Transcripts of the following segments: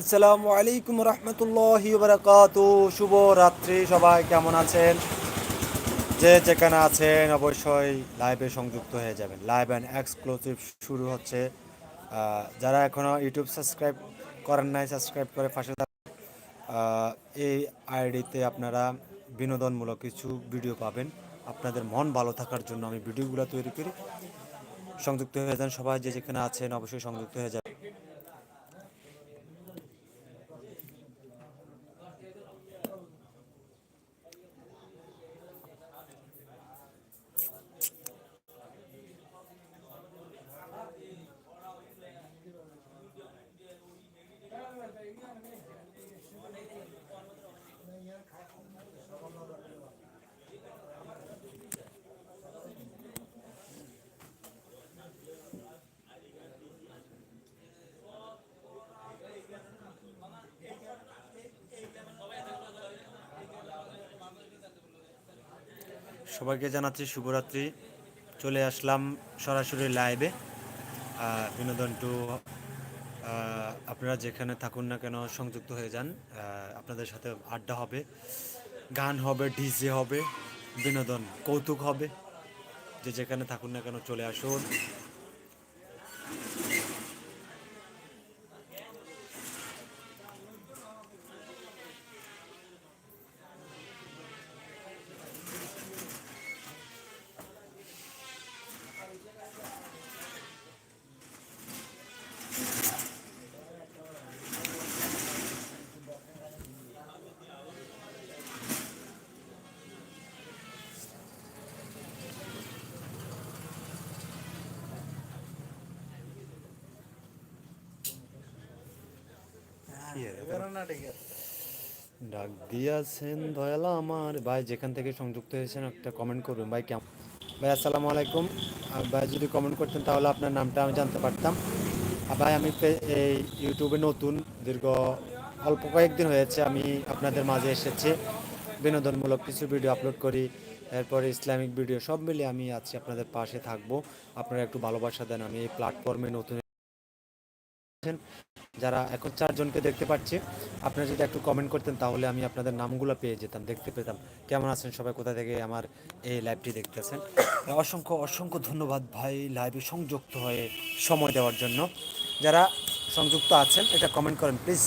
আসসালামু আলাইকুম রহমতুল্লাহি বারাকাত শুভ রাত্রি, সবাই কেমন আছেন? যে যেখানে আছেন, অবশ্যই লাইভে সংযুক্ত হয়ে যাবেন। লাইভ অ্যান্ড এক্সক্লুসিভ শুরু হচ্ছে। যারা এখনও ইউটিউব সাবস্ক্রাইব করেন নাই সাবস্ক্রাইব করে থাকুন। এই আইডিতে আপনারা বিনোদনমূলক কিছু ভিডিও পাবেন। আপনাদের মন ভালো থাকার জন্য আমি ভিডিওগুলো তৈরি করি। সংযুক্ত হয়ে যান সবাই, যে যেখানে আছেন, অবশ্যই সংযুক্ত হয়ে যাবেন। সবাইকে জানাচ্ছি শুভরাত্রি। চলে আসলাম সরাসরি লাইভে বিনোদন টু আপনারা যেখানে থাকুন না কেন সংযুক্ত হয়ে যান। আপনাদের সাথে আড্ডা হবে, গান হবে ডিজে হবে, বিনোদন, কৌতুক হবে। যে যেখানে থাকুন না কেন চলে আসুন। ডাক দিয়াছেন দয়ালা আমার। ভাই যেখান থেকে সংযুক্ত হয়েছেন একটা কমেন্ট করবেন। ভাই কেমন? ভাই আসসালামু আলাইকুম। ভাই যদি কমেন্ট করতেন তাহলে আপনার নামটা আমি জানতে পারতাম। আর ভাই আমি এই ইউটিউবে নতুন দীর্ঘ অল্প কয়েকদিন হয়েছে আমি আপনাদের মাঝে এসেছি। বিনোদনমূলক কিছু ভিডিও আপলোড করি। এরপরে ইসলামিক ভিডিও সব মিলিয়ে আমি আছি আপনাদের পাশে থাকব। আপনারা একটু ভালোবাসা দেন। আমি এই প্ল্যাটফর্মে নতুন যারা এখন চারজনকে দেখতে পাচ্ছি, আপনারা যদি একটু কমেন্ট করতেন তাহলে আমি আপনাদের নামগুলো পেয়ে যেতাম, দেখতে পেতাম। কেমন আছেন সবাই? কোথা থেকে আমার এই লাইভটি দেখতেছেন? অসংখ্য অসংখ্য ধন্যবাদ ভাই লাইভে সংযুক্ত হয়ে সময় দেওয়ার জন্য। যারা সংযুক্ত আছেন, এটা কমেন্ট করেন প্লিজ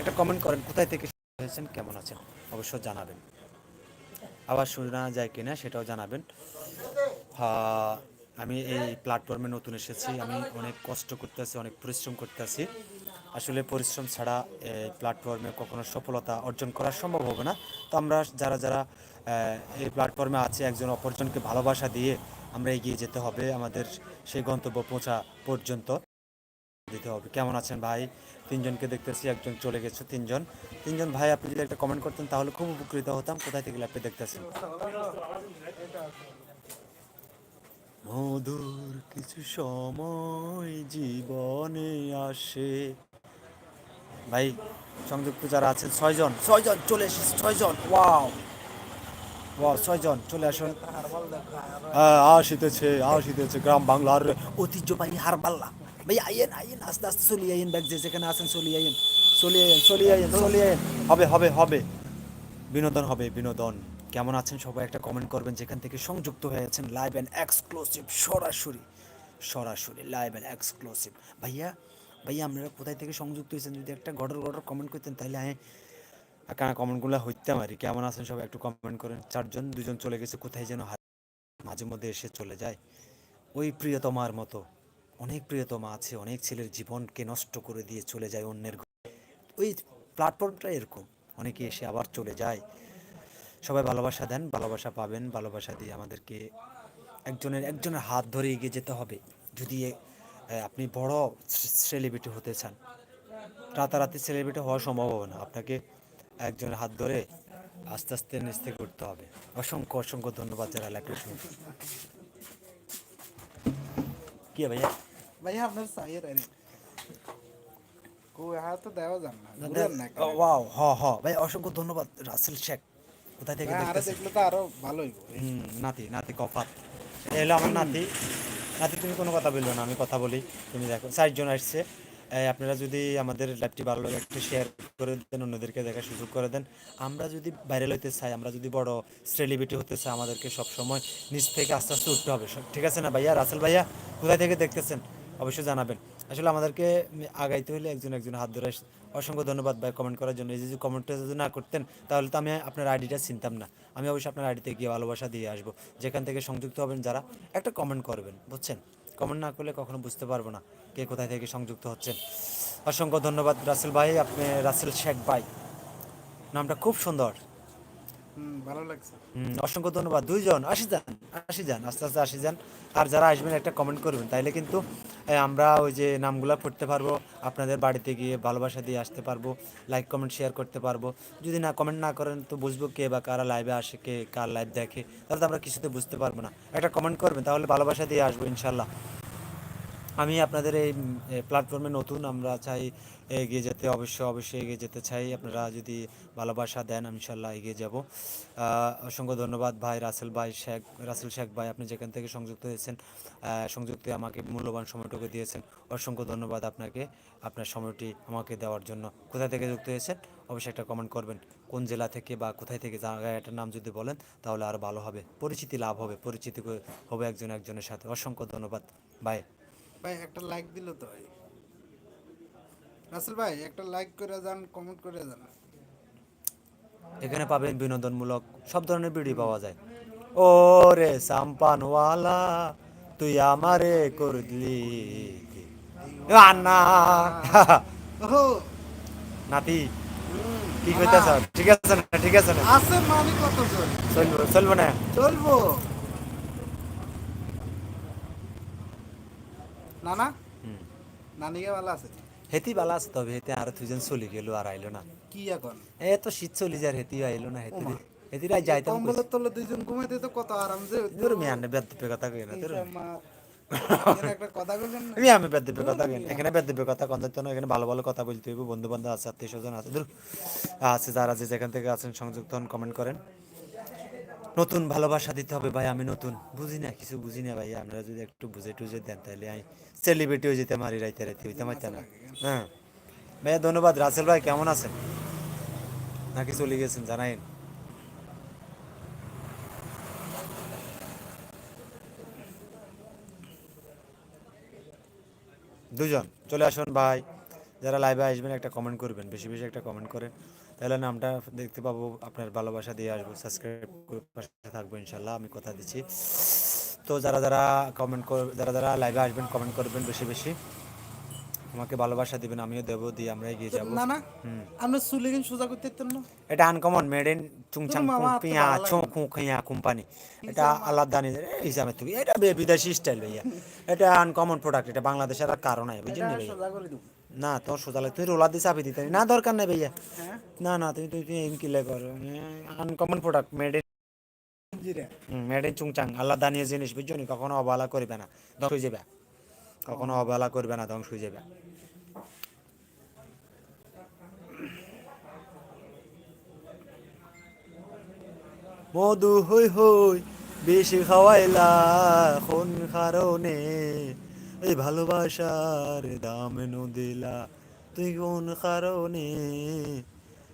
এটা কমেন্ট করেন, কোথায় থেকে হয়েছেন, কেমন আছেন? অবশ্য জানাবেন। আবার শোনা যায় কিনা সেটাও জানাবেন। আমি এই প্ল্যাটফর্মে নতুন এসেছি, আমি অনেক কষ্ট করতেছি, অনেক পরিশ্রম করতেছি। আসলে পরিশ্রম ছাড়া প্ল্যাটফর্মে কখনো সফলতা অর্জন করা সম্ভব হবে না। তো আমরা যারা যারা এই প্ল্যাটফর্মে আছে, একজন অপরজনকে ভালোবাসা দিয়ে আমরা এগিয়ে যেতে হবে, আমাদের সেই গন্তব্য পৌঁছা পর্যন্ত দিতে হবে। কেমন আছেন ভাই? তিনজনকে দেখতেছি, একজন চলে গেছে, তিনজন। তিনজন ভাই, আপনি যদি একটা কমেন্ট করতেন, তাহলে খুব উপকৃত হতাম। কোথায় থেকে আপনি দেখতেছেন? মধুর কিছু সময় জীবনে আসে। ভাই সংযুক্ত যারা আছেন ছয়জন। ছয়জন চলে এসেছে ছয়জন। ওয়াও ওয়াও ছয়জন চলে আসুন। হ্যাঁ আসিতেছে আসিতেছে গ্রাম বাংলার ঐতিহ্যবাহী হারবাল্লা। ভাই আইয়েন আইয়েন আস্তে আস্তে চলিয়ে আইয়েন ব্যাগ যে যেখানে আছেন চলিয়ে আইয়েন চলিয়ে আইয়েন চলিয়ে আইয়েন চলিয়ে আইয়েন। হবে হবে হবে। বিনোদন হবে বিনোদন। কেমন আছেন সবাই? একটা কমেন্ট করবেন যেখান থেকে সংযুক্ত হয়েছেন লাইভ অ্যান্ড এক্সক্লুসিভ সরাসরি সরাসরি লাইভ অ্যান্ড এক্সক্লুসিভ ভাইয়া ভাইয়া আপনারা কোথায় থেকে সংযুক্ত হয়েছেন? যদি একটা গডর গডর কমেন্ট করতেন, তাহলে আমি কারণ কমেন্টগুলো হইতে পারি কেমন আছেন সবাই একটু কমেন্ট করেন। চারজন, দুজন চলে গেছে, কোথায় যেন মাঝে মধ্যে এসে চলে যায়। ওই প্রিয়তমার মতো, অনেক প্রিয়তমা আছে, অনেক ছেলের জীবনকে নষ্ট করে দিয়ে চলে যায় অন্যের। ওই প্ল্যাটফর্মটা এরকম, অনেকে এসে আবার চলে যায়। সবাই ভালোবাসা দেন, ভালোবাসা পাবেন, ভালোবাসা দিয়ে আমাদেরকে একজনের একজনের হাত ধরে এগিয়ে যেতে হবে। যদি আপনি বড় সেলিব্রিটি হতে চান। রাতারাতি সেলিব্রিটি হওয়া সম্ভব হবে না। আপনাকে একজনের হাত ধরে আস্তে আস্তে থেকে উঠতে হবে। অসংখ্য অসংখ্য ধন্যবাদ যারা লাইভটা শুনছেন। কি ভাইয়া? ভাইয়া আপনার সাইয়ের তো দেওয়া যান না। ওয়াও হ হ। ভাই অসংখ্য ধন্যবাদ। রাসেল শেখ কোথায় থেকে ভাই, আরও দেখলে তো আরও ভালো হইব। নাতি নাতি কফাত এ হলো আমার নাতি। নাতি তুমি কোনো কথা বলবে না, আমি কথা বলি। তুমি দেখো, চারজন আসছে। আপনারা যদি আমাদের লাইভটি ভালো লাগে, একটু শেয়ার করে দেন, অন্যদেরকে দেখার সুযোগ করে দেন। আমরা যদি ভাইরাল হতে চাই, আমরা যদি বড় সেলিব্রিটি হতে চাই, আমাদেরকে সবসময় নিচ থেকে আস্তে আস্তে উঠতে হবে। ঠিক আছে না ভাইয়া? রাসেল ভাইয়া, কোথায় থেকে দেখতেছেন? অবশ্যই জানাবেন। আসলে আমাদেরকে আগাইতে হলে একজন একজন হাত ধরে অসংখ্য ধন্যবাদ ভাই কমেন্ট করার জন্য। এই যে কমেন্টটা যদি না করতেন তাহলে তো আমি আপনার আইডিটা চিনতাম না। আমি অবশ্যই আপনার আইডিতে গিয়ে ভালোবাসা দিয়ে আসব। যেখান থেকে সংযুক্ত হবেন যারা একটা কমেন্ট করবেন বুঝছেন? কমেন্ট না করলে কখনো বুঝতে পারব না কে কোথায় থেকে সংযুক্ত হচ্ছেন। অসংখ্য ধন্যবাদ রাসেল ভাই আপনি রাসেল শেখ ভাই। নামটা খুব সুন্দর। ভালো লাগছে। অসংখ্য ধন্যবাদ। দুইজন আসি যান আসি যান আস্তে আস্তে আসি যান আর যারা আসবেন একটা কমেন্ট করবেন তাইলে কিন্তু আমরা ওই যে নামগুলো পড়তে পারব, আপনাদের বাড়িতে গিয়ে ভালোবাসা দিয়ে আসতে পারব লাইক কমেন্ট শেয়ার করতে পারব। যদি না কমেন্ট না করেন, তো বুঝব কে বা কারা লাইভে আসে, কে কার লাইভ দেখে। তাহলে তো আমরা কিছুতে বুঝতে পারব না। একটা কমেন্ট করবেন, তাহলে ভালোবাসা দিয়ে আসব, ইনশাল্লাহ। আমি আপনাদের এই প্ল্যাটফর্মে নতুন, আমরা চাই এগিয়ে যেতে অবশ্যই অবশ্যই এগিয়ে যেতে চাই। আপনারা যদি ভালোবাসা দেন ইনশাল্লাহ এগিয়ে যাব। অসংখ্য ধন্যবাদ ভাই রাসেল ভাই শেখ, রাসেল শেখ ভাই, আপনি যেখান থেকে সংযুক্ত হয়েছেন সংযুক্ত আমাকে মূল্যবান সময়টুকু দিয়েছেন। অসংখ্য ধন্যবাদ আপনাকে, আপনার সময়টি আমাকে দেওয়ার জন্য। কোথা থেকে যুক্ত হয়েছেন? অবশ্যই একটা কমেন্ট করবেন। কোন জেলা থেকে বা কোথায় থেকে জায়গাটার নাম যদি বলেন, তাহলে আরও ভালো হবে। পরিচিতি লাভ হবে, পরিচিতি হবে একজন একজনের সাথে। অসংখ্য ধন্যবাদ ভাই। ভাই একটা লাইক দিল তো ভাই। রাসেল ভাই একটা লাইক করে যান কমেন্ট করে যান। এখানে পাবেন বিনোদনমূলক সব ধরনের ভিডিও পাওয়া যায়। ও রে সাম্পানওয়ালা তুই আমারে করে দিলি আন্না ওহো। নাতি কি কইতাছ ঠিক আছে না? ঠিক আছে না? আছে মানে কতজন? চলবো চলবো না? চলবো। নানিকে ভালো আছে? হেতি বালা আছে তবে হেতে আর দুজন চলে গেল আর আইলো না। কি এখন? এ তো শীত চলি হেতি আইলো না হেতি হেতি রাই যাইতাম কম্বলের তলে দুইজন ঘুমাইতে তো কত আরাম যে। দূর কথা কই না দূর মা, কথা আমি আমি বেদ্যপে কথা কই না। এখানে বেদ্যপে কথা কথা তো এখানে ভালো ভালো কথা বলতে হইব বন্ধু বান্ধব আছে আত্মীয় স্বজন আছে দূর আছে যারা যে যেখান থেকে আছেন সংযুক্ত হন কমেন্ট করেন। নতুন ভালোবাসা দিতে হবে, ভাই, আমি নতুন। বুঝি না, কিছু বুঝি না, ভাই আপনারা যদি একটু বুঝে টুঝে দেন, তাহলে আমি সেলিব্রিটি হয়ে যেতে মারি রাইতে রাইতে হইতে পারতাম না। হ্যাঁ। ভাইয়া, ধন্যবাদ। রাসেল ভাই, কেমন আছেন? নাকি চলে গেছেন, জানাইন। দুজন, চলে আসুন, ভাই। যারা লাইভে আসবেন, একটা কমেন্ট করবেন, বেশি বেশি একটা কমেন্ট করেন। তাহলে নামটা দেখতে পাবো আপনার ভালোবাসা দিয়ে আসব সাবস্ক্রাইব করে পাশে থাকব ইনশাল্লাহ আমি কথা দিচ্ছি। তো যারা যারা কমেন্ট কর যারা যারা লাইভে আসবেন কমেন্ট করবেন বেশি বেশি। আমাকে ভালোবাসা দিবেন আমিও দেবো দিয়ে আমরা এগিয়ে যাব। না না আপনি চুলে কিন্তু সোজা করতে পারতেন না। এটা আনকমন মেড ইন চুংচাং পিয়া লাগে। চোখ কোম্পানি এটা আলাদা নিজের হিসাবে তুমি এটা বিদেশি স্টাইল ভাইয়া। এটা আনকমন প্রোডাক্ট এটা বাংলাদেশের আর কারণ নাই বুঝলি ভাইয়া? সোজা করে দিব। না তোমার সোজা লাগে তুমি রোলার দিয়ে চাপি দিতে না দরকার নেই ভাইয়া। হ্যাঁ? না না তুমি তুমি তুমি এম কিলে করো। Uncommon product made in made in চুংচাং। আল্লাহ দানিয়ে জিনিস বুঝছ নি? কখনো অবহেলা করবে না। ধ্বংস হয়ে যাবে। কখনো অবহেলা করবে না ধ্বংস হয়ে যাবে। মধু হই হই বেশি খাওয়াইলা কোন কারণে। এই ভালোবাসার দাম দিলা তুই কোন কারণে?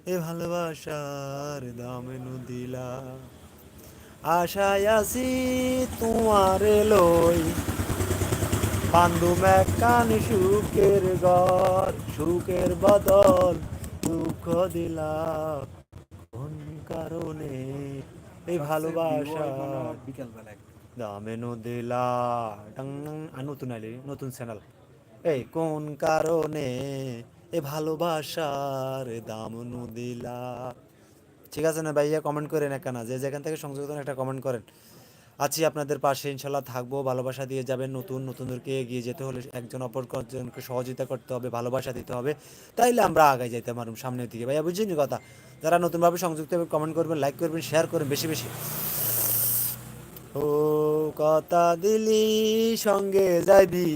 এ ভালোবাসার দাম দিলা আশায় আছি তোমার লই বান্ধু মেকান সুখের ঘর সুখের বদল দুঃখ দিলা কোন কারণে? এই ভালোবাসা বিকাল বেলা দামে দিলা টাং আর নতুন আইলি নতুন চ্যানেল এই কোন কারণে এ ভালোবাসার দাম দিলা ঠিক আছে না ভাইয়া কমেন্ট করেন একটা যে যেখান থেকে সংযুক্ত একটা কমেন্ট করেন। আছি আপনাদের পাশে ইনশাল্লাহ থাকব, ভালোবাসা দিয়ে যাবেন নতুন, নতুনদেরকে এগিয়ে যেতে হলে একজন অপর একজনকে সহযোগিতা করতে হবে, ভালোবাসা দিতে হবে। তাইলে আমরা আগে যাইতে পারব সামনের দিকে। ভাইয়া বুঝিনি কথা? যারা নতুনভাবে সংযুক্ত হবে কমেন্ট করবেন লাইক করবেন শেয়ার করবেন, বেশি বেশি। ও কথা দিলি সঙ্গে যাবি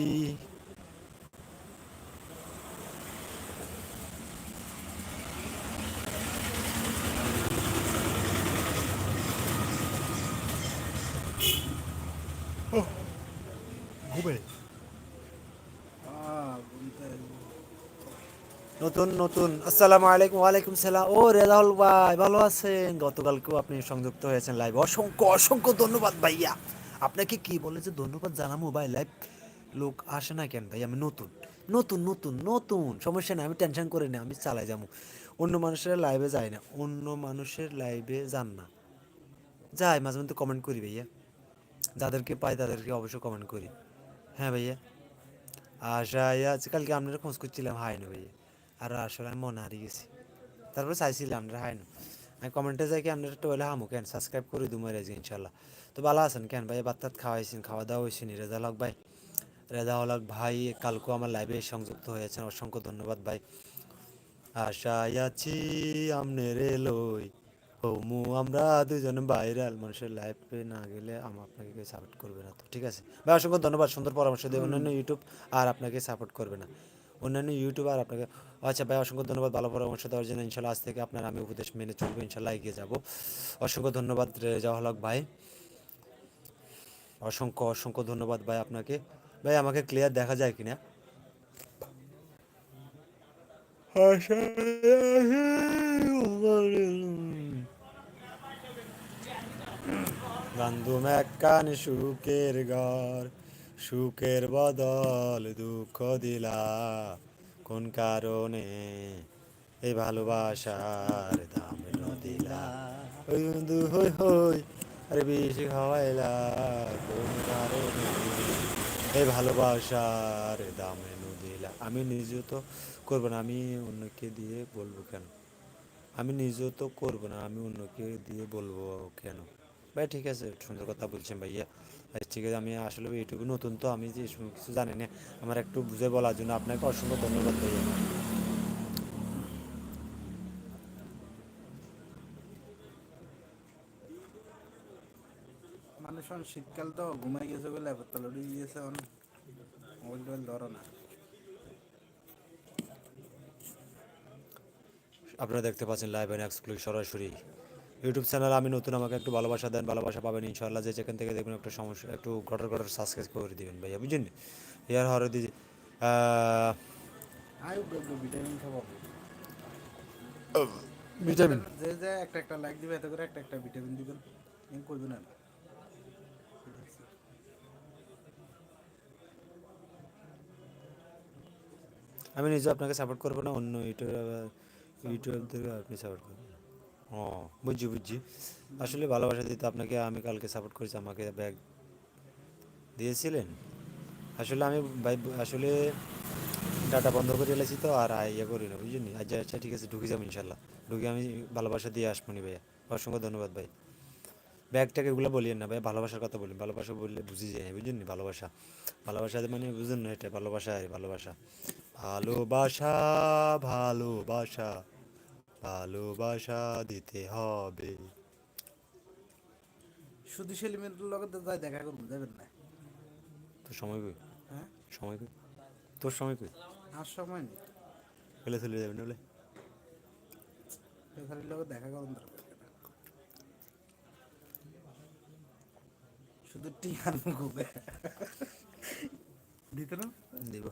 নতুন নতুন। আসসালামু আলাইকুম, ওয়ালাইকুম সালাম। ও রেজাউল ভাই, ভালো আছেন? গতকালকেও আপনি সংযুক্ত হয়েছেন লাইভ অসংখ্য অসংখ্য ধন্যবাদ ভাইয়া। আপনাকে কি বলেছে? ধন্যবাদ জানাব ভাই লাইভ লোক আসে না কেন ভাই? আমি নতুন নতুন নতুন নতুন। সমস্যা নেই, আমি টেনশন করি না আমি চালাই যাব। অন্য মানুষের লাইভে যাই না, অন্য মানুষের লাইভে যান না। যাই, মাঝে মধ্যে কমেন্ট করি ভাইয়া। যাদেরকে পাই তাদেরকে অবশ্যই কমেন্ট করি। হ্যাঁ ভাইয়া। আশা আজ কালকে আপনারা খোঁজ করছিলাম, হাই না ভাইয়া। আর আসলে আমি মনে হারিয়ে গেছি। তারপরে চাইছিলাম আমরা হাই না আমি কমেন্টে যাই কি আপনারা একটু হলে হামু কেন? সাবস্ক্রাইব করে দুমার আজকে ইনশাল্লাহ তো ভালো আছেন কেন ভাই? বাত্তাত খাওয়াইছেন খাওয়া দাওয়া হয়েছেন নি রেজা হক ভাই। রেজা হক ভাই কালকেও আমার লাইভে সংযুক্ত হয়েছেন। অসংখ্য ধন্যবাদ ভাই। আশায় আছি আমনের লই হমু আমরা দুজন ভাইরাল মানুষের লাইফে না গেলে আমার আপনাকে কেউ সাপোর্ট করবে না তো। ঠিক আছে? ভাই অসংখ্য ধন্যবাদ। সুন্দর পরামর্শ অন্যান্য ইউটিউব আর আপনাকে সাপোর্ট করবে না। অন্যান্য ইউটিউবার আপনাকে আচ্ছা ভাই, অসংখ্য ধন্যবাদ ভালো পরামর্শ দেওয়ার জন্য। ইনশাল্লাহ আজ থেকে আপনার আমি উপদেশ মেনে চলবো, ইনশাল্লাহ এগিয়ে যাব। অসংখ্য ধন্যবাদ জাহলক ভাই। অসংখ্য অসংখ্য ধন্যবাদ ভাই আপনাকে। ভাই, আমাকে ক্লিয়ার দেখা যায় কিনা? বান্ধুম একখান সুখের ঘর। সুখের বদল দুঃখ দিলা। কোন কারণে? এই ভালোবাসার দাম দিলা। ওই বন্ধু, হই হই, আরে বেশি খাওয়াইলা। কোন কারণে? এই ভালোবাসার দাম দিলা। আমি নিজে তো করব না, আমি অন্যকে দিয়ে বলব কেন? আমি নিজেও তো করব না, আমি অন্যকে দিয়ে বলব কেন? ভাই ঠিক আছে সুন্দর কথা বলছেন ভাইয়া। ঠিক আছে আমি আসলে ইউটিউবে নতুন তো আমি যে কিছু জানি না আমার একটু বুঝে বলার জন্য আপনাকে অসংখ্য ধন্যবাদ ভাইয়া। মানুষ শীতকাল তো ঘুমাই গেছে বলে এবার তলে গিয়েছে মোবাইল টোবাইল ধরো না। আপনারা দেখতে পাচ্ছেন লাইভ অ্যান্ড এক্সক্লুসিভ সরাসরি। ইউটিউব চ্যানেল আমি নতুন আমাকে একটু ভালোবাসা দেন ভালোবাসা পাবেন ইনশাআল্লাহ। যে যেখান থেকে দেখবেন একটা সমস্যা একটু ঘটর ঘটার সাবস্ক্রাইব করে দিবেন ভাইয়া বুঝলেন ইয়ার হরে দিদি ভিটামিন ভিটামিন। যে যে একটা একটা লাইক দিবে এত করে একটা একটা ভিটামিন দিবেন। এম করবেন না আমি নিজে আপনাকে সাপোর্ট করব না অন্য ইউটিউব ইউটিউব থেকে আপনি সাপোর্ট করবেন। ও। বুঝছি বুঝছি। আসলে ভালোবাসা দিতে আপনাকে আমি কালকে সাপোর্ট করেছি, আমাকে ব্যাগ দিয়েছিলেন। আসলে আমি আসলে ডাটা বন্ধ করে এলেছি তো, আর ইয়ে করি না বুঝলি আচ্ছা আচ্ছা ঠিক আছে, ঢুকে যাব ইনশাল্লাহ। ঢুকে আমি ভালোবাসা দিয়ে আসব নি ভাইয়া। অসংখ্য ধন্যবাদ ভাই। ব্যাগটাকে এগুলো বলিয়েন না ভাই, ভালোবাসার কথা বলি। ভালোবাসা বললে বুঝি যায় বুঝলেন ভালোবাসা। ভালোবাসা মানে বুঝুন না এটা, ভালোবাসা ভালোবাসা। ভালোবাসা ভালোবাসা। ভালোবাসা দিতে হবে। শুধু সেলিমের লগে তো যাই দেখা করব যাবেন না। তোর সময় কই? হ্যাঁ? সময় কই? তোর সময় কই? আর সময় নেই। ফেলে চলে যাবেন বলে? লগে দেখা করুন দরকার শুধু টিয়ার মুখে দিত না? দিব।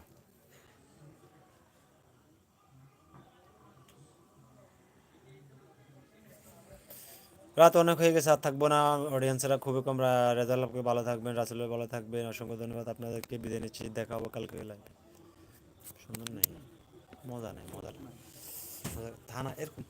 রাত অনেক হয়ে গেছে, আর থাকব না। অডিয়েন্সরা খুবই কম রেজাল্ট ভালো থাকবেন রাসুলের ভালো থাকবেন। অসংখ্য ধন্যবাদ, আপনাদেরকে বিদায় নিচ্ছি। দেখা হব কালকে লাইভে সুন্দর নেই। মজা নেই মজা নেই। থানা এরকম।